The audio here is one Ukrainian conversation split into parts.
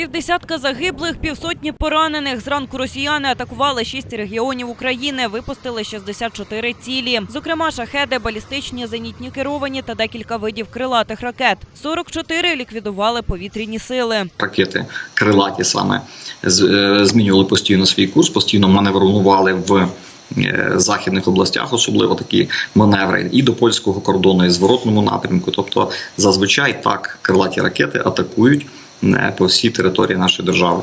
Півдесятка загиблих, півсотні поранених. Зранку росіяни атакували шість регіонів України, випустили 64 цілі. Зокрема, шахеди, балістичні, зенітні керовані та декілька видів крилатих ракет. 44 ліквідували повітряні сили. ракети крилаті саме е, змінювали постійно свій курс, постійно маневрували в е, західних областях, особливо такі маневри, і до польського кордону, і зворотному напрямку. Тобто, зазвичай так крилаті ракети атакують е, по всій території нашої держави.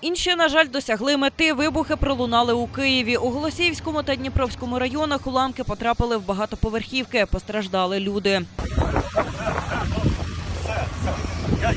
Інші, на жаль, досягли мети. Вибухи пролунали у Києві. У Голосіївському та Дніпровському районах уламки потрапили в багатоповерхівки. Постраждали люди. Я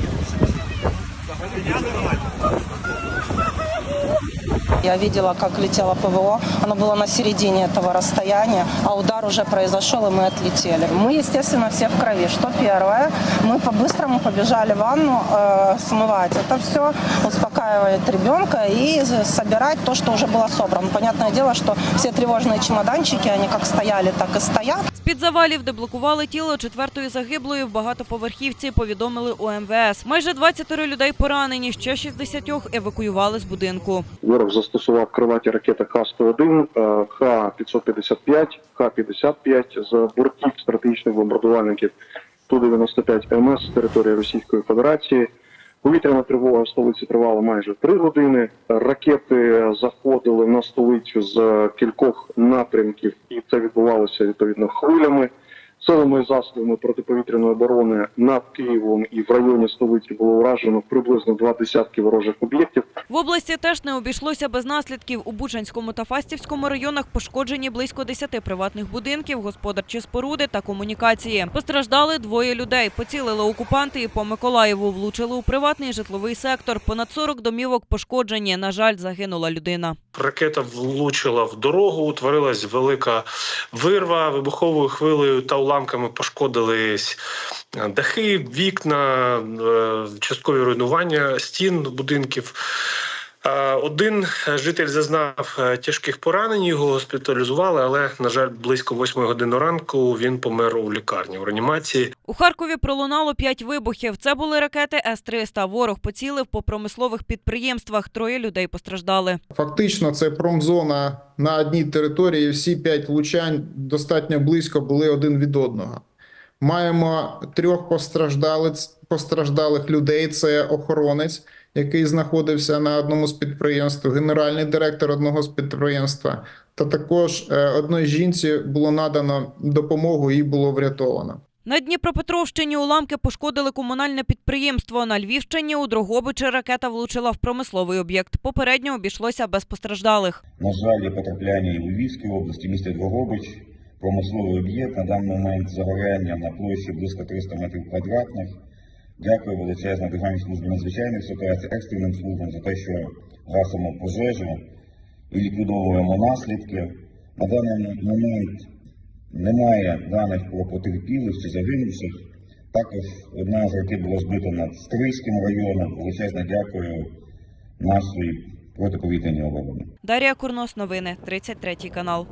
видела, как летело ПВО. Оно было на середине этого расстояния, а удар уже произошел, и мы отлетели. Мы, естественно, все в крови. Что первое? Мы по-быстрому побежали в ванну э, смывать это все, успокаивать ребенка и собирать то, что уже было собрано. Понятное дело, что все тревожные чемоданчики, они как стояли, так и стоят. З-під завалів, де блокували тіло четвертої загиблої в багатоповерхівці, повідомили у МВС. Майже 20 людей поранені, ще 60 евакуювали з будинку. Ворог застосував крилаті ракети Х-101, е, Х-555, Х-55 з бортів стратегічних бомбардувальників Ту-95 МС з території Російської Федерації. Повітряна тривога в столиці тривала майже три години. Ракети заходили на столицю з кількох напрямків, і це відбувалося відповідно хвилями. Силами і засобами протиповітряної оборони над Києвом і в районі столиці було уражено приблизно два десятки ворожих об'єктів. В області теж не обійшлося без наслідків. У Бучанському та Фастівському районах пошкоджені близько 10 приватних будинків, господарчі споруди та комунікації. Постраждали двоє людей. Поцілили окупанти і по Миколаєву влучили у приватний житловий сектор. Понад 40 домівок пошкоджені. На жаль, загинула людина. Ракета влучила в дорогу, утворилась велика вирва вибуховою хвилею та уламками пошкодились е, дахи, вікна, е, часткові руйнування стін будинків. Е, Один житель зазнав е, тяжких поранень, його госпіталізували, але, на жаль, близько 8 години ранку він помер у лікарні у реанімації. У Харкові пролунало п'ять вибухів. Це були ракети С-300. Ворог поцілив по промислових підприємствах. Троє людей постраждали. Фактично, це промзона на одній території. Всі п'ять влучань достатньо близько були один від одного. Маємо трьох постраждалець, постраждалих людей. Це охоронець, який знаходився на одному з підприємств, генеральний директор одного з підприємства. Та також е, одній жінці було надано допомогу і було врятовано. На Дніпропетровщині уламки пошкодили комунальне підприємство. На Львівщині у Дрогобичі ракета влучила в промисловий об'єкт. Попередньо обійшлося без постраждалих. На жаль, є потрапляння і в Львівській області, місті Дрогобич, промисловий об'єкт. На даний момент загоряння на площі близько 300 метрів квадратних. Дякую величезно Державній службі надзвичайних ситуацій, екстреним службам за те, що гасимо пожежу і ліквідовуємо наслідки. На даний момент немає даних про потерпілих чи загинувших. Також одна з ракет була збита над Стрийським районом. Величезне дякую нашій протиповітряній обороні. Дар'я Курнос, новини, 33 канал.